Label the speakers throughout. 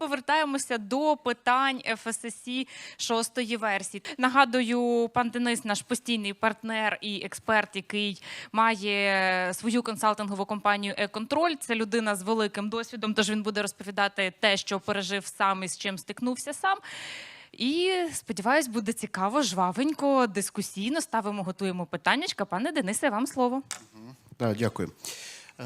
Speaker 1: Повертаємося до питань ФССі шостої версії. Нагадую, пан Денис, наш постійний партнер і експерт, який має свою консалтингову компанію «Е-контроль». Це людина з великим досвідом, тож він буде розповідати те, що пережив сам і з чим стикнувся сам. І сподіваюсь, буде цікаво, жвавенько, дискусійно. Ставимо, готуємо питаннячка. Пане Денисе, вам слово.
Speaker 2: Дякую.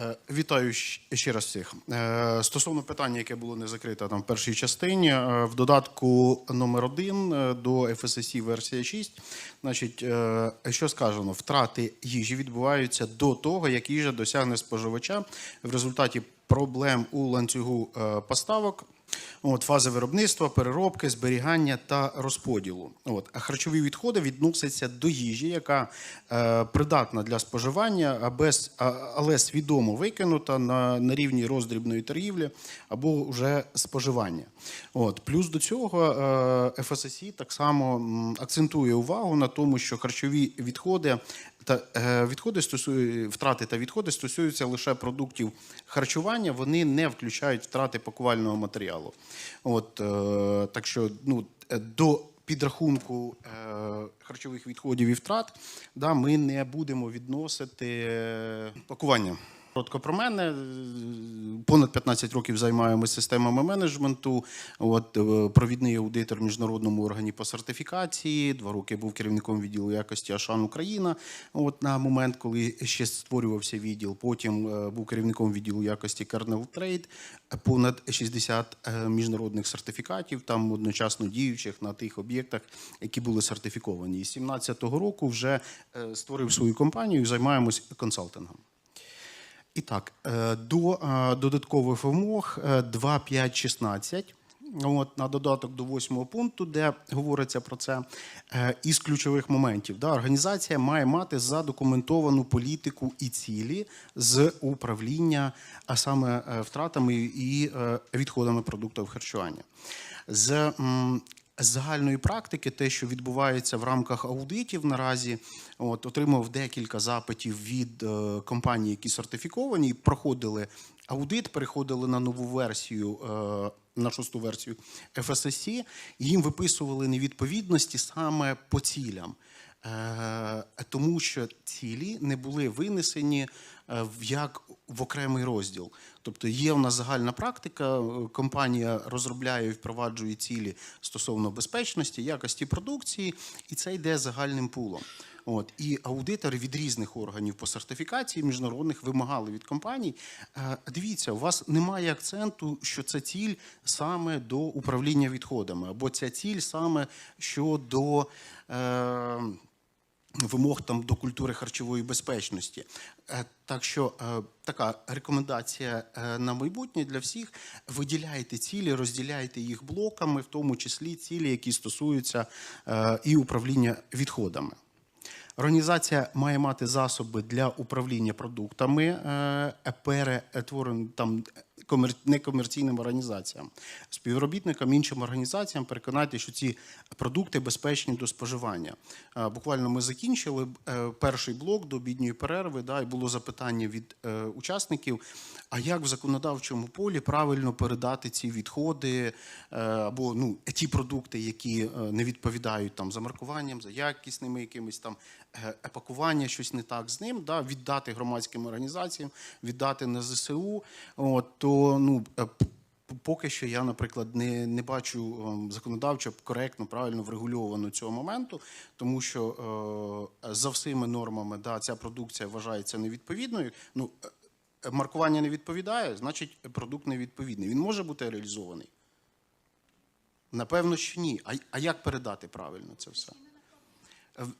Speaker 2: Е, Вітаю ще раз всіх. Е, Стосовно питання, яке було не закрите там в першій частині, е, в додатку номер 1 до FSSC версія 6, значить, що сказано, втрати їжі відбуваються до того, як їжа досягне споживача в результаті проблем у ланцюгу поставок. От, фази виробництва, переробки, зберігання та розподілу. От, а харчові відходи відносяться до їжі, яка е, придатна для споживання, а без, а, але свідомо викинута на, на рівні роздрібної торгівлі або вже споживання. От, плюс до цього е, ФССІ так само акцентує увагу на тому, що харчові відходи та е, відходи стосує втрати та відходи стосуються лише продуктів харчування. Вони не включають втрати пакувального матеріалу. От е, так що ну е, до підрахунку е, харчових відходів і втрат, да, ми не будемо відносити е, пакування. Коротко про мене. Понад 15 років займаємося системами менеджменту. От е, провідний аудитор в міжнародному органі по сертифікації. Два роки був керівником відділу якості Ашан Україна. От на момент, коли ще створювався відділ. Потім е, був керівником відділу якості Kernel Trade. Понад 60 е, міжнародних сертифікатів, там одночасно діючих на тих об'єктах, які були сертифіковані. І з 17-го року вже створив свою компанію і займаємось консалтингом. І так, е, до е, додаткових вимог е, 2.5.16, От на додаток до восьмого пункту, де говориться про це, е, із ключових моментів, да, організація має мати задокументовану політику і цілі з управління, а саме е, втратами і е, відходами продуктів харчування. З загальної практики, те, що відбувається в рамках аудитів наразі, от отримав декілька запитів від е, компаній, які сертифіковані, проходили аудит, переходили на нову версію. Е, на шосту версію FSSC, і їм виписували невідповідності саме по цілям, тому що цілі не були винесені е, в як в окремий розділ. Тобто є у нас загальна практика, е, компанія розробляє і впроваджує цілі стосовно безпечності, якості продукції, і це йде загальним пулом. От і аудитори від різних органів по сертифікації міжнародних вимагали від компаній. е, Дивіться, у вас немає акценту, що це ціль саме до управління відходами, або ця ціль саме щодо. Е, вимог там до культури харчової безпечності. Е, Так що е, така рекомендація е, на майбутнє для всіх: виділяйте цілі, розділяйте їх блоками, в тому числі цілі, які стосуються і управління відходами. Організація має мати засоби для управління продуктами, перетворені там некомерційним організаціям, співробітникам, іншим організаціям переконати, що ці продукти безпечні до споживання. Е, Буквально ми закінчили е, перший блок до обідньої перерви, да, і було запитання від е, учасників: а як в законодавчому полі правильно передати ці відходи або ну, ті продукти, які не відповідають там за маркуванням, за якісними якимись там е, пакування, щось не так з ним, да, віддати громадським організаціям, віддати на ЗСУ. От, то ну, е, Поки що я, наприклад, не, не бачу ем, законодавчо коректно, правильно врегульовано цього моменту, тому що е, за всіми нормами да, ця продукція вважається невідповідною. Ну, е, маркування не відповідає, значить продукт невідповідний. Він може бути реалізований? Напевно, що ні. А, а як передати правильно це все?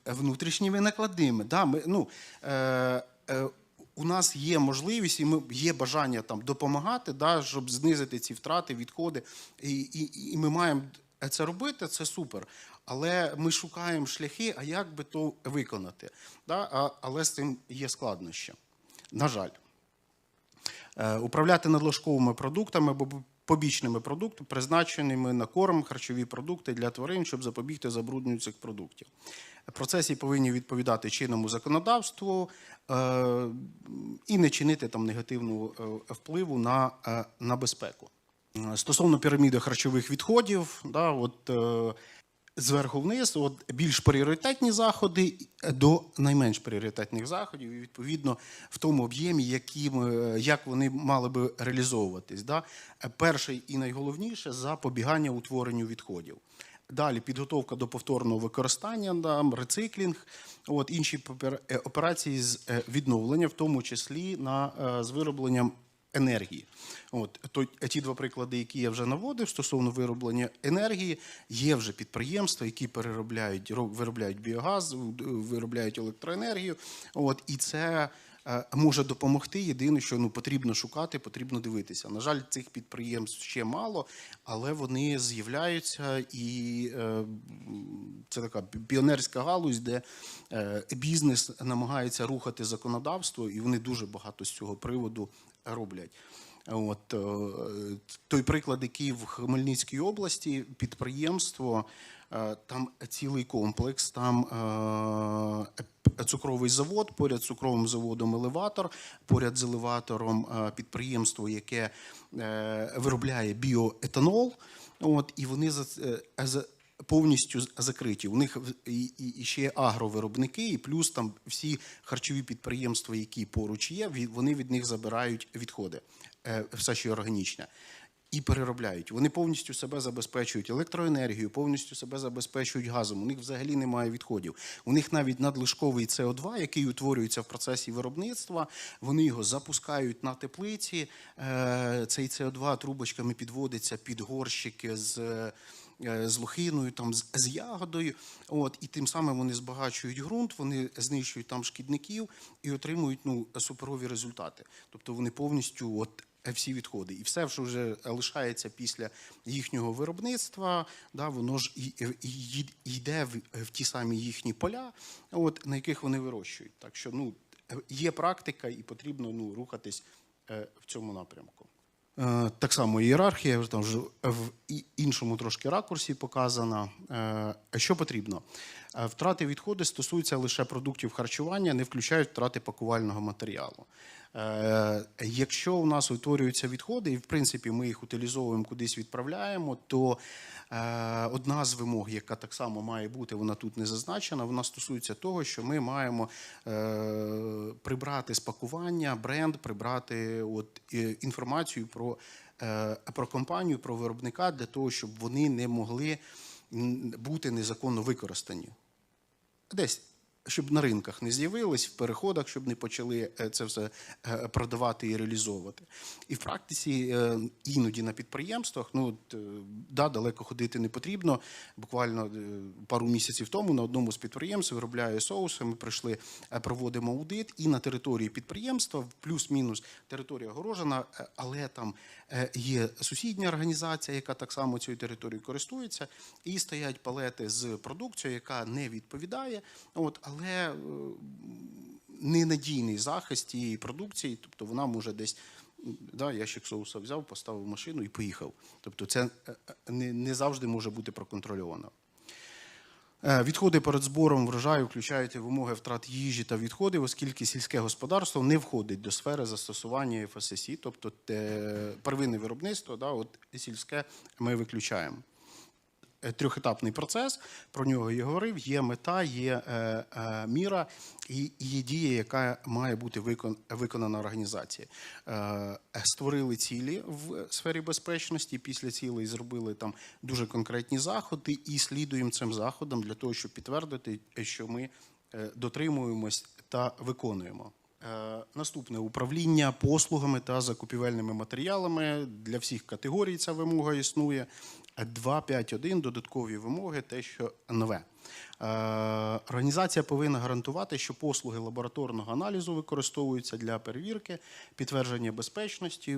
Speaker 2: Внутрішніми накладними. Да, ми, ну, е, е, у нас є можливість і ми, є бажання там, допомагати, да, щоб знизити ці втрати, відходи. І, і, і ми маємо це робити, це супер. Але ми шукаємо шляхи, а як би то виконати. Да? А, але з цим є складнощі. На жаль. Е, Управляти надлишковими продуктами або побічними продуктами, призначеними на корм, харчові продукти для тварин, щоб запобігти забрудненню цих продуктів. Процесі повинні відповідати чинному законодавству е, і не чинити там негативного е, впливу на, е, на безпеку. Стосовно піраміди харчових відходів, да, от, зверху вниз, от, більш пріоритетні заходи до найменш пріоритетних заходів, і відповідно в тому об'ємі, яким, як вони мали би реалізовуватись. Да. Перше і найголовніше запобігання утворенню відходів. Далі підготовка до повторного використання, да, рециклінг, от, інші е, операції з е, відновлення, в тому числі на, е, з виробленням енергії. От то ті два приклади, які я вже наводив стосовно вироблення енергії, є вже підприємства, які переробляють ро- виробляють біогаз, виробляють електроенергію. От і це е, може допомогти. Єдине, що ну потрібно шукати, потрібно дивитися. На жаль, цих підприємств ще мало, але вони з'являються, і е, це така піонерська галузь, де е, бізнес намагається рухати законодавство, і вони дуже багато з цього приводу роблять. От е, той приклад, який в Хмельницькій області підприємство, е, там цілий комплекс, там е, цукровий завод, поряд з цукровим заводом елеватор, поряд з елеватором підприємство, яке виробляє біоетанол. От і вони за- повністю закриті. У них і, і, агровиробники, і плюс там всі харчові підприємства, які поруч є, вони від них забирають відходи, е, все, що органічне. І переробляють. Вони повністю себе забезпечують електроенергію, повністю себе забезпечують газом. У них взагалі немає відходів. У них навіть надлишковий СО2, який утворюється в процесі виробництва. Вони його запускають на теплиці. Е, Цей СО2 трубочками підводиться під горщики з. Е, З лохиною, там з, ягодою, от і тим самим вони збагачують ґрунт, вони знищують там шкідників і отримують ну суперові результати. Тобто вони повністю от всі відходи, і все, що вже лишається після їхнього виробництва, да, воно ж і, йде в, в ті самі їхні поля, от на яких вони вирощують. Так що ну є практика, і потрібно ну рухатись е, в цьому напрямку. Е, Так само ієрархія там вже в іншому трошки ракурсі показана. Е, Що потрібно? Е, Втрати відходи стосуються лише продуктів харчування, не включають втрати пакувального матеріалу. Е, Якщо у нас утворюються відходи, і в принципі ми їх утилізовуємо кудись відправляємо, то е, одна з вимог, яка так само має бути, вона тут не зазначена, вона стосується того, що ми маємо е, прибрати з пакування бренд, прибрати от, інформацію про, про компанію, про виробника для того, щоб вони не могли бути незаконно використані. Десь. Щоб на ринках не з'явились, в переходах, щоб не почали е, це все е, продавати і реалізовувати. І в практиці е, іноді на підприємствах, ну да, далеко ходити не потрібно. Буквально пару місяців тому на одному з підприємств виробляє соуси. Ми прийшли, проводимо аудит, і на території підприємства, плюс-мінус територія огорожена, але там є сусідня організація, яка так само цією територією користується, і стоять палети з продукцією, яка не відповідає. От, але е, ненадійний захист цієї продукції, тобто вона може десь. Да, ящик соуса взяв, поставив машину і поїхав. Тобто це е, е, не завжди може бути проконтрольовано. Е, Відходи перед збором врожаю включають вимоги втрат їжі та відходів, оскільки сільське господарство не входить до сфери застосування ФССІ, тобто первинне виробництво, да, от сільське ми виключаємо. Е, Трьохетапний процес, про нього я говорив. Є мета, є е, е, міра і є дія, яка має бути викон, виконана організація. Створили цілі в сфері безпечності. Після цілей зробили там дуже конкретні заходи і слідуємо цим заходам для того, щоб підтвердити, що ми дотримуємось та виконуємо. Наступне управління послугами та закупівельними матеріалами для всіх категорій. Ця вимога існує. 2.5.1 додаткові вимоги, те, що нове. Е, Організація повинна гарантувати, що послуги лабораторного аналізу використовуються для перевірки, підтвердження безпечності, е,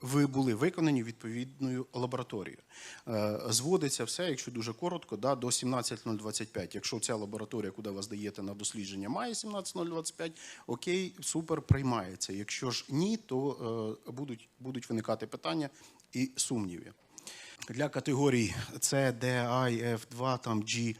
Speaker 2: ви були виконані відповідною лабораторією. Е, Зводиться все, якщо дуже коротко, да, до 17025. Якщо ця лабораторія, куди вас даєте на дослідження, має 17025, окей, супер, приймається. Якщо ж ні, то будуть, будуть виникати питання і сумніви. Для категорій C, D, I, F2, там G,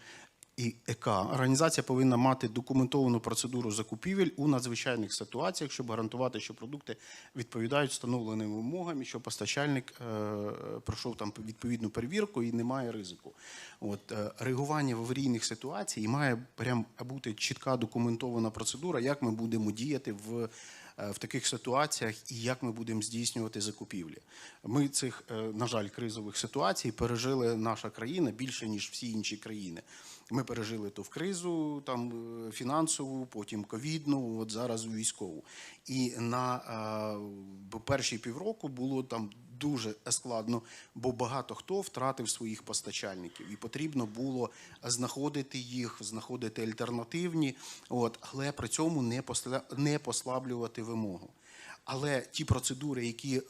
Speaker 2: і ЕК організація повинна мати документовану процедуру закупівель у надзвичайних ситуаціях, щоб гарантувати, що продукти відповідають встановленим вимогам і що постачальник е, пройшов там відповідну перевірку і немає ризику. От е, реагування в аварійних ситуацій має прям бути чітка документована процедура, як ми будемо діяти в. Е, В таких ситуаціях і як ми будемо здійснювати закупівлі. Ми цих, е, на жаль, кризових ситуацій пережили наша країна більше ніж всі інші країни. Ми пережили то в кризу, там е, фінансову, потім ковідну, от зараз у військову. І на перші півроку було там дуже складно, бо багато хто втратив своїх постачальників, і потрібно було знаходити їх, знаходити альтернативні, от, але при цьому не посля- не послаблювати вимогу. Але ті процедури, які е,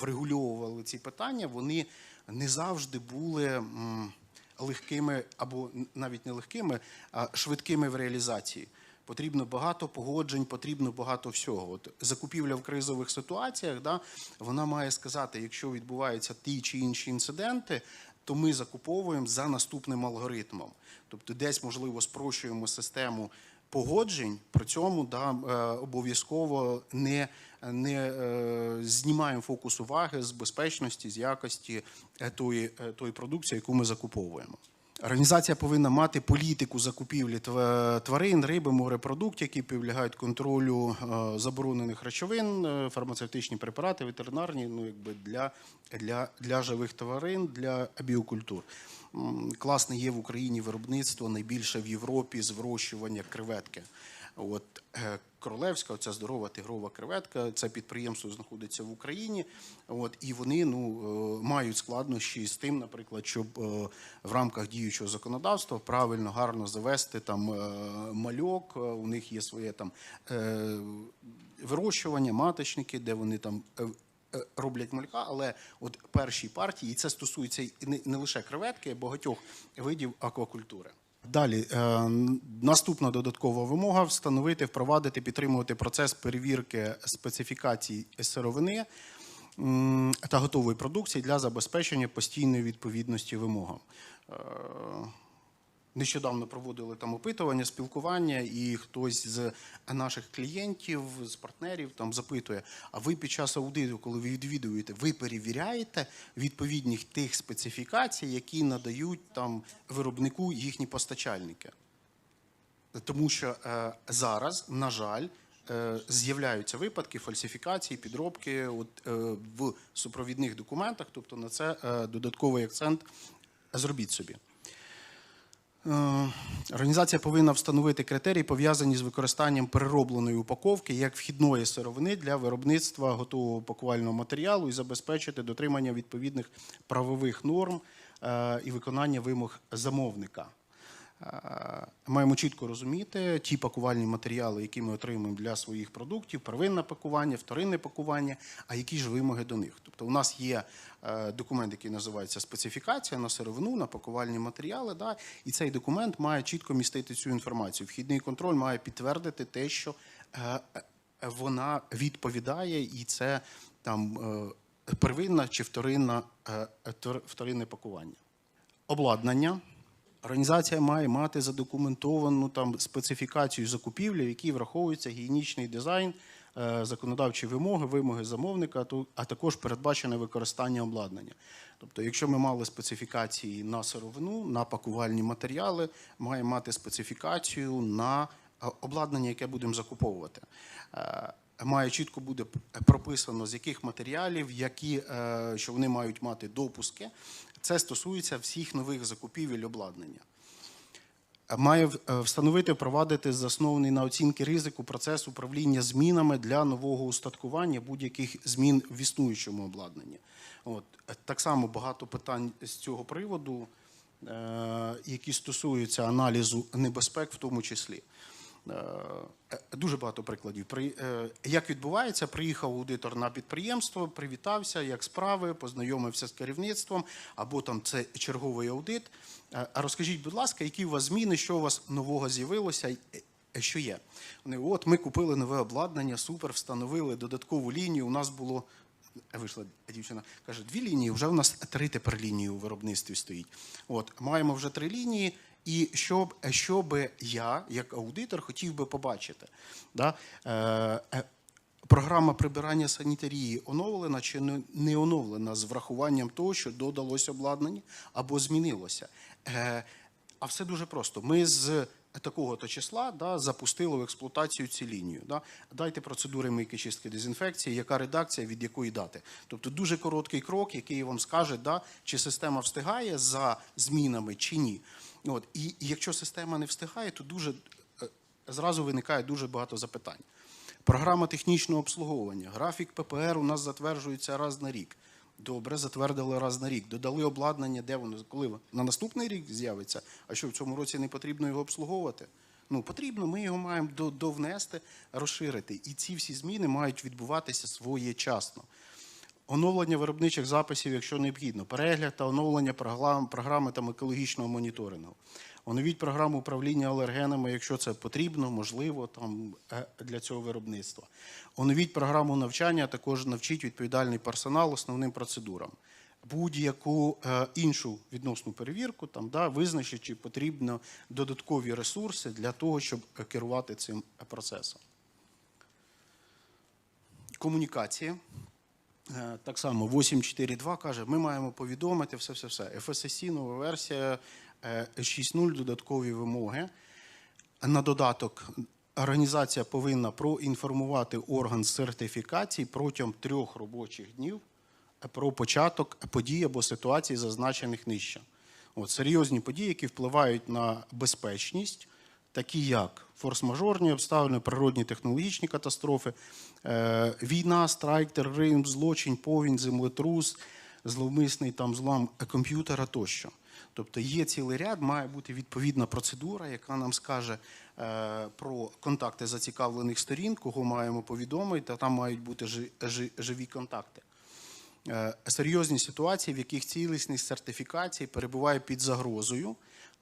Speaker 2: врегульовували ці питання, вони не завжди були. м, легкими або навіть не легкими, а швидкими в реалізації. Потрібно багато погоджень, потрібно багато всього. От закупівля в кризових ситуаціях, да, вона має сказати, якщо відбуваються ті чи інші інциденти, то ми закуповуємо за наступним алгоритмом. Тобто, десь можливо спрощуємо систему погоджень, при цьому да, е, обов'язково не, не е, знімаємо фокус уваги з безпечності, з якості е, тої, тої продукції, яку ми закуповуємо. Організація повинна мати політику закупівлі тва- тварин, риби, морепродуктів, які підлягають контролю е, заборонених речовин, е, фармацевтичні препарати, ветеринарні, ну якби для, для, для живих тварин, для біокультур. Класне є в Україні виробництво найбільше в Європі з вирощування креветки. От е, Королевська, оця здорова тигрова креветка, це підприємство знаходиться в Україні. От і вони ну е, мають складнощі з тим, наприклад, щоб е, в рамках діючого законодавства правильно гарно завести там мальок. У них є своє там вирощування, маточники, де вони там. Роблять малька, але от першій партії, і це стосується не лише креветки, а багатьох видів аквакультури. Далі е, наступна додаткова вимога встановити, впровадити, підтримувати процес перевірки специфікацій сировини та готової продукції для забезпечення постійної відповідності вимогам. Нещодавно проводили там опитування, спілкування, і хтось з наших клієнтів, з партнерів там запитує: а ви під час аудиту, коли ви відвідуєте, ви перевіряєте відповідних тих специфікацій, які надають там виробнику їхні постачальники? Тому що е, зараз, на жаль, е, з'являються випадки фальсифікації, підробки от, е, в супровідних документах. Тобто на це е, додатковий акцент зробіть собі. Е, Організація повинна встановити критерії, пов'язані з використанням переробленої упаковки як вхідної сировини для виробництва готового пакувального матеріалу і забезпечити дотримання відповідних правових норм е, і виконання вимог замовника. Е, Маємо чітко розуміти ті пакувальні матеріали, які ми отримуємо для своїх продуктів, первинне пакування, вторинне пакування, а які ж вимоги до них. Тобто у нас є документ, який називається специфікація на сировину, на пакувальні матеріали, да, і цей документ має чітко містити цю інформацію. Вхідний контроль має підтвердити те, що е, е, вона відповідає, і це там е, первинна чи вторинна, е, вторинне пакування. Обладнання. Організація має мати задокументовану там специфікацію закупівлі, в якій враховується гігієнічний дизайн, е, законодавчі вимоги, вимоги замовника, а також передбачене використання обладнання. Тобто, якщо ми мали специфікації на сировину, на пакувальні матеріали, має мати специфікацію на е, обладнання, яке будемо закуповувати. Е, Має чітко буде прописано, з яких матеріалів, які, е, що вони мають мати допуски. Це стосується всіх нових закупівель обладнання. Має е, встановити, провадити заснований на оцінки ризику процес управління змінами для нового устаткування будь-яких змін в існуючому обладнанні. От так само багато питань з цього приводу, е, які стосуються аналізу небезпек, в тому числі. Е, е, Дуже багато прикладів. Е, як відбувається, приїхав аудитор на підприємство, привітався, як справи, познайомився з керівництвом, або там це черговий аудит. Розкажіть, будь ласка, які у вас зміни, що у вас нового з'явилося, що є? Вони, от ми купили нове обладнання, супер, встановили додаткову лінію. У нас було. Вийшла дівчина, каже, дві лінії, вже в нас три тепер лінії у виробництві стоїть. От, маємо вже три лінії, І що, що би я, як аудитор, хотів би побачити. Да? Е, е, Програма прибирання санітарії оновлена чи не- оновлена з врахуванням того, що додалось обладнання або змінилося. Е, А все дуже просто. Ми з такого-то числа да, запустили в експлуатацію цю лінію. Да. Дайте процедури мийки, чистки, дезінфекції, яка редакція, від якої дати. Тобто дуже короткий крок, який вам скаже, да, чи система встигає за змінами, чи ні. От. І, якщо система не встигає, то дуже е, зразу виникає дуже багато запитань. Програма технічного обслуговування. Графік ППР у нас затверджується раз на рік. Добре, затвердили раз на рік. Додали обладнання, де воно, коли на наступний рік з'явиться. А що в цьому році не потрібно його обслуговувати? Ну, потрібно, ми його маємо довнести, розширити. І ці всі зміни мають відбуватися своєчасно. Оновлення виробничих записів, якщо необхідно, перегляд та оновлення програм, програми там екологічного моніторингу. Оновіть програму управління алергенами, якщо це потрібно, можливо, там е, для цього виробництва. Оновіть програму навчання, також навчіть відповідальний персонал основним процедурам. Будь-яку е, іншу відносну перевірку, там да, визначить, чи потрібно додаткові ресурси для того, щоб керувати цим процесом. Комунікація. Е, Так само 8.4.2 каже, ми маємо повідомити все-все-все. FSSC, нова версія е, 6.0, додаткові вимоги. На додаток організація повинна проінформувати орган сертифікації протягом трьох робочих днів про початок подій або ситуацій, зазначених нижче. От, серйозні події, які впливають на безпечність, такі як форс-мажорні обставини, природні технологічні катастрофи, е, війна, страйк, тероризм, злочин, повінь, землетрус, зловмисний там злам комп'ютера тощо. Тобто є цілий ряд, має бути відповідна процедура, яка нам скаже е, про контакти зацікавлених сторін, кого маємо повідомити, та там мають бути жи- жи- живі контакти. Е, серйозні ситуації, в яких цілісність сертифікації перебуває під загрозою.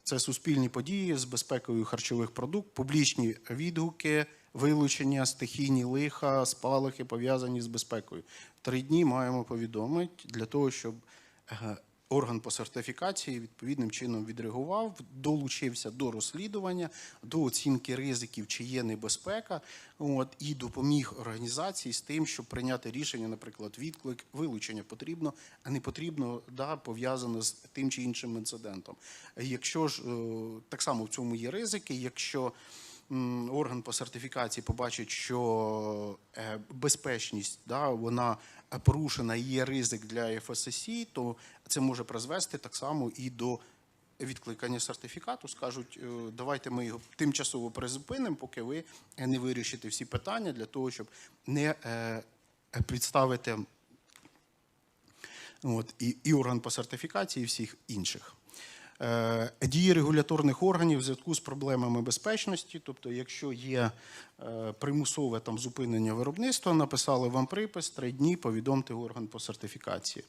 Speaker 2: Це суспільні події з безпекою харчових продуктів, публічні відгуки, вилучення, стихійні лиха, спалахи пов'язані з безпекою. Три дні маємо повідомити для того, щоб е, орган по сертифікації відповідним чином відреагував, долучився до розслідування, до оцінки ризиків, чи є небезпека, от, і допоміг організації з тим, щоб прийняти рішення, наприклад, відклик, вилучення потрібно, а не потрібно, да, пов'язано з тим чи іншим інцидентом. Якщо ж е, так само в цьому є ризики, якщо орган по сертифікації побачить, що е, безпечність да, вона порушена і є ризик для ФССІ, то це може призвести так само і до відкликання сертифікату. Скажуть, е, давайте ми його тимчасово призупинимо, поки ви е, не вирішите всі питання для того, щоб не е, підставити от, і, і орган по сертифікації, і всіх інших. Е, Дії регуляторних органів в зв'язку з проблемами безпечності, тобто, якщо є е, примусове там зупинення виробництва, написали вам припис, три дні повідомте орган по сертифікації.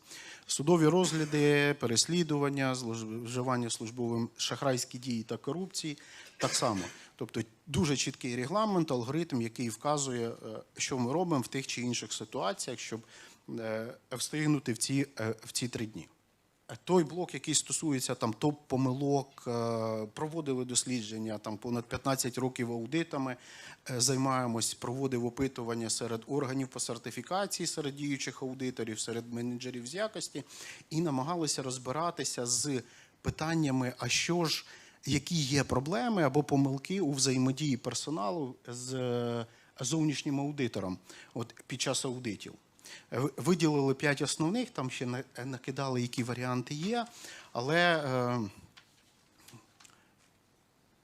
Speaker 2: Судові розгляди, переслідування, зловживання службовим шахрайські дії та корупції так само. Тобто дуже чіткий регламент, алгоритм, який вказує, е, що ми робимо в тих чи інших ситуаціях, щоб встигнути в ці, в ці три дні. Той блок, який стосується там топ-помилок, е, проводили дослідження там понад 15 років аудитами, е, займаємось, проводив опитування серед органів по сертифікації, серед діючих аудиторів, серед менеджерів з якості, і намагалися розбиратися з питаннями, а що ж, які є проблеми або помилки у взаємодії персоналу з е, зовнішнім аудитором от, під час аудитів. Е, Виділили п'ять основних, там ще е, накидали, які варіанти є, але е,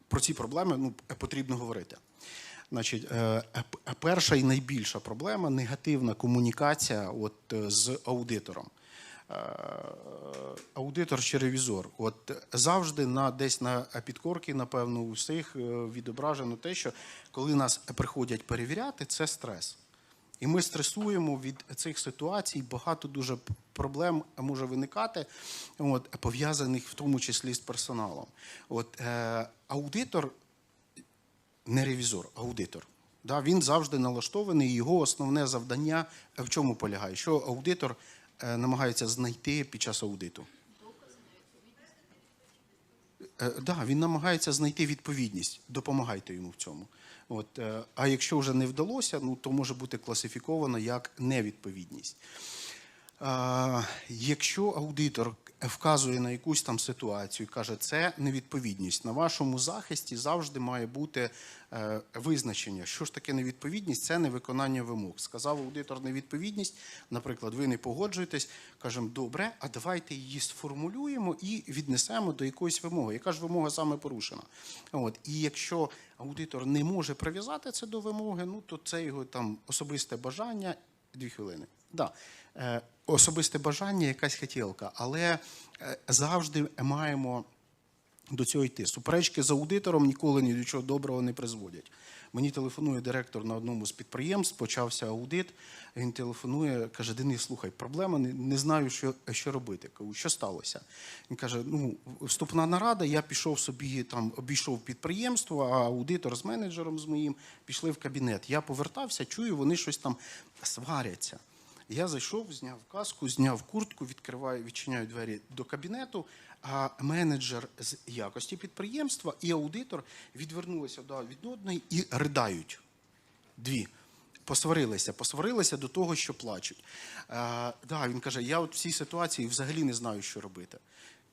Speaker 2: про ці проблеми ну, потрібно говорити. Значить, перша і найбільша проблема негативна комунікація от, з аудитором. Аудитор чи ревізор. От завжди на десь на підкорки, напевно, у всіх відображено те, що коли нас приходять перевіряти, це стрес. І ми стресуємо від цих ситуацій. Багато дуже проблем може виникати, от, пов'язаних в тому числі з персоналом. От, е, аудитор, не ревізор, аудитор. Да, він завжди налаштований. Його основне завдання в чому полягає? Що аудитор е, намагається знайти під час аудиту? Е, да, він намагається знайти відповідність. Допомагайте йому в цьому. От, е, а якщо вже не вдалося, ну то може бути класифіковано як невідповідність. Якщо аудитор вказує на якусь там ситуацію, каже, це невідповідність. На вашому захисті завжди має бути е, визначення, що ж таке невідповідність, це невиконання вимог. Сказав аудитор невідповідність, наприклад, ви не погоджуєтесь, кажемо, добре, а давайте її сформулюємо і віднесемо до якоїсь вимоги. Яка ж вимога саме порушена? От. І якщо аудитор не може прив'язати це до вимоги, ну то це його там особисте бажання. Дві хвилини. Да. Е, особисте бажання, якась хотілка, але е, завжди маємо до цього йти. Суперечки з аудитором ніколи ні до чого доброго не призводять. Мені телефонує директор на одному з підприємств, почався аудит. Він телефонує, каже: Денис, слухай, проблема, не, знаю, що, що робити. Кажу, що сталося? Він каже: Ну, вступна нарада, я пішов собі там, обійшов підприємство, а аудитор з менеджером з моїм пішли в кабінет. Я повертався, чую, вони щось там сваряться. Я зайшов, зняв каску, зняв куртку, відкриваю, відчиняю двері до кабінету. А менеджер з якості підприємства і аудитор відвернулися до від одної і ридають. Дві. Посварилися, посварилися до того, що плачуть. Е, да, він каже: я от в цій ситуації взагалі не знаю, що робити.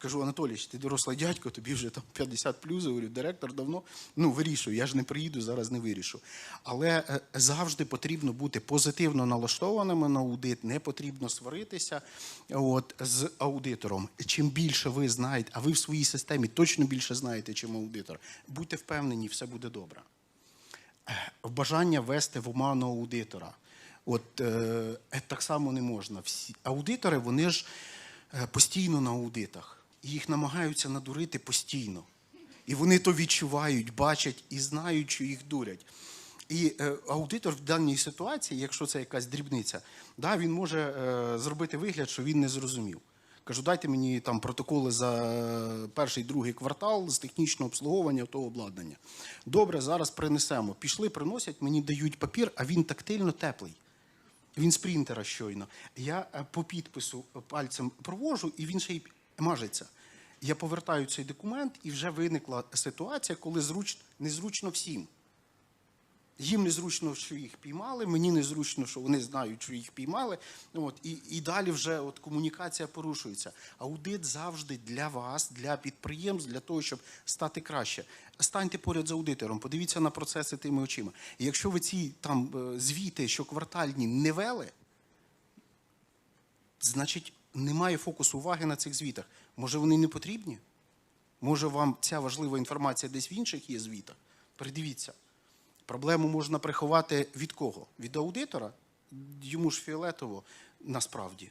Speaker 2: Кажу, Анатолій, ти дорослий дядько, тобі вже там 50 плюс, говорю, директор давно ну вирішую, я ж не приїду, зараз не вирішу. Але е, завжди потрібно бути позитивно налаштованими на аудит, не потрібно сваритися от, з аудитором. Чим більше ви знаєте, а ви в своїй системі точно більше знаєте, чим аудитор, будьте впевнені, все буде добре. Е, Бажання вести в оману аудитора. От е, е, так само не можна. Всі аудитори, вони ж постійно на аудитах. І їх намагаються надурити постійно. І вони то відчувають, бачать і знають, що їх дурять. І е, аудитор в даній ситуації, якщо це якась дрібниця, да, він може е, зробити вигляд, що він не зрозумів. Кажу, дайте мені там протоколи за перший, другий квартал з технічного обслуговування того обладнання. Добре, зараз принесемо. Пішли, приносять, мені дають папір, а він тактильно теплий. Він з принтера щойно. Я е, по підпису пальцем провожу, і він ще й мажеться. Я повертаю цей документ, і вже виникла ситуація, коли зруч... незручно всім. Їм незручно, що їх піймали, мені незручно, що вони знають, що їх піймали. От, і, і далі вже от комунікація порушується. Аудит завжди для вас, для підприємств, для того, щоб стати краще. Станьте поряд з аудитором, подивіться на процеси тими очима. І якщо ви ці там е, звіти, що квартальні, не вели, значить немає фокусу уваги на цих звітах. Може, вони не потрібні? Може, вам ця важлива інформація десь в інших є звітах? Придивіться. Проблему можна приховати від кого? Від аудитора? Йому ж фіолетово насправді.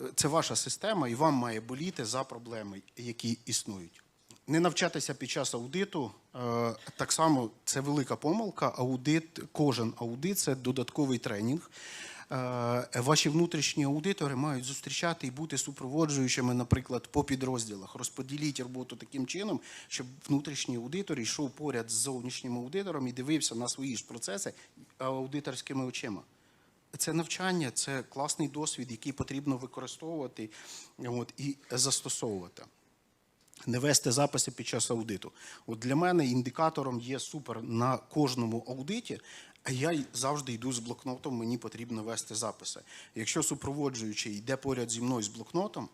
Speaker 2: Е, Це ваша система, і вам має боліти за проблеми, які існують. Не навчатися під час аудиту е, так само це велика помилка. Аудит, кожен аудит це додатковий тренінг. Е, Ваші внутрішні аудитори мають зустрічати і бути супроводжуючими, наприклад, по підрозділах. Розподіліть роботу таким чином, щоб внутрішній аудитор йшов поряд з зовнішнім аудитором і дивився на свої ж процеси аудиторськими очима. Це навчання, це класний досвід, який потрібно використовувати от, і застосовувати. Не вести записи під час аудиту. От для мене індикатором є супер на кожному аудиті, а я завжди йду з блокнотом, мені потрібно вести записи. Якщо супроводжуючий йде поряд зі мною з блокнотом,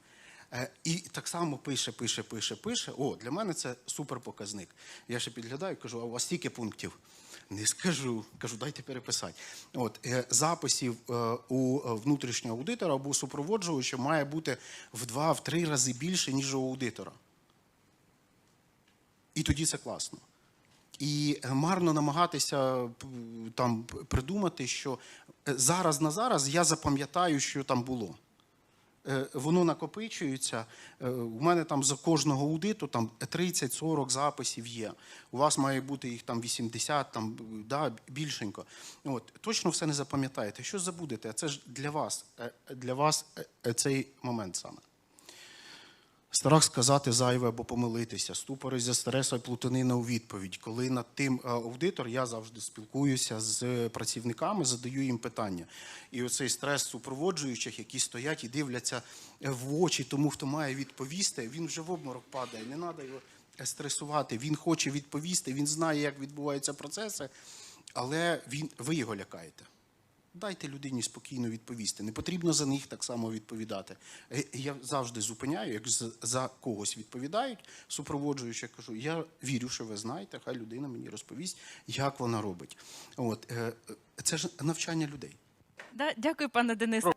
Speaker 2: е, і так само пише, пише, пише, пише. О, для мене це супер показник. Я ще підглядаю, кажу, а у вас стільки пунктів? Не скажу, кажу, дайте переписати. От е, записів е, у внутрішнього аудитора або супроводжувача має бути в два-три рази більше, ніж у аудитора. І тоді це класно. І марно намагатися там придумати, що е, зараз на зараз я запам'ятаю, що там було. Е, Воно накопичується. Е, У мене там за кожного аудиту там 30-40 записів є. У вас має бути їх там 80, там, да, більшенько. От, точно все не запам'ятаєте. Що забудете? Це ж для вас, для вас цей момент саме. Страх сказати зайве або помилитися, ступори за стресу і плутанина у відповідь. Коли над тим е, аудитор, я завжди спілкуюся з працівниками, задаю їм питання. І оцей стрес супроводжуючих, які стоять і дивляться в очі тому, хто має відповісти, він вже в обморок падає. Не треба його стресувати. Він хоче відповісти, він знає, як відбуваються процеси, але він, ви його лякаєте. Дайте людині спокійно відповісти. Не потрібно за них так само відповідати. Е, Я завжди зупиняю, як за когось відповідають, супроводжуючи, кажу, я вірю, що ви знаєте, хай людина мені розповість, як вона робить. От, е, е, це ж навчання людей.
Speaker 1: Да, дякую, пане Денисе.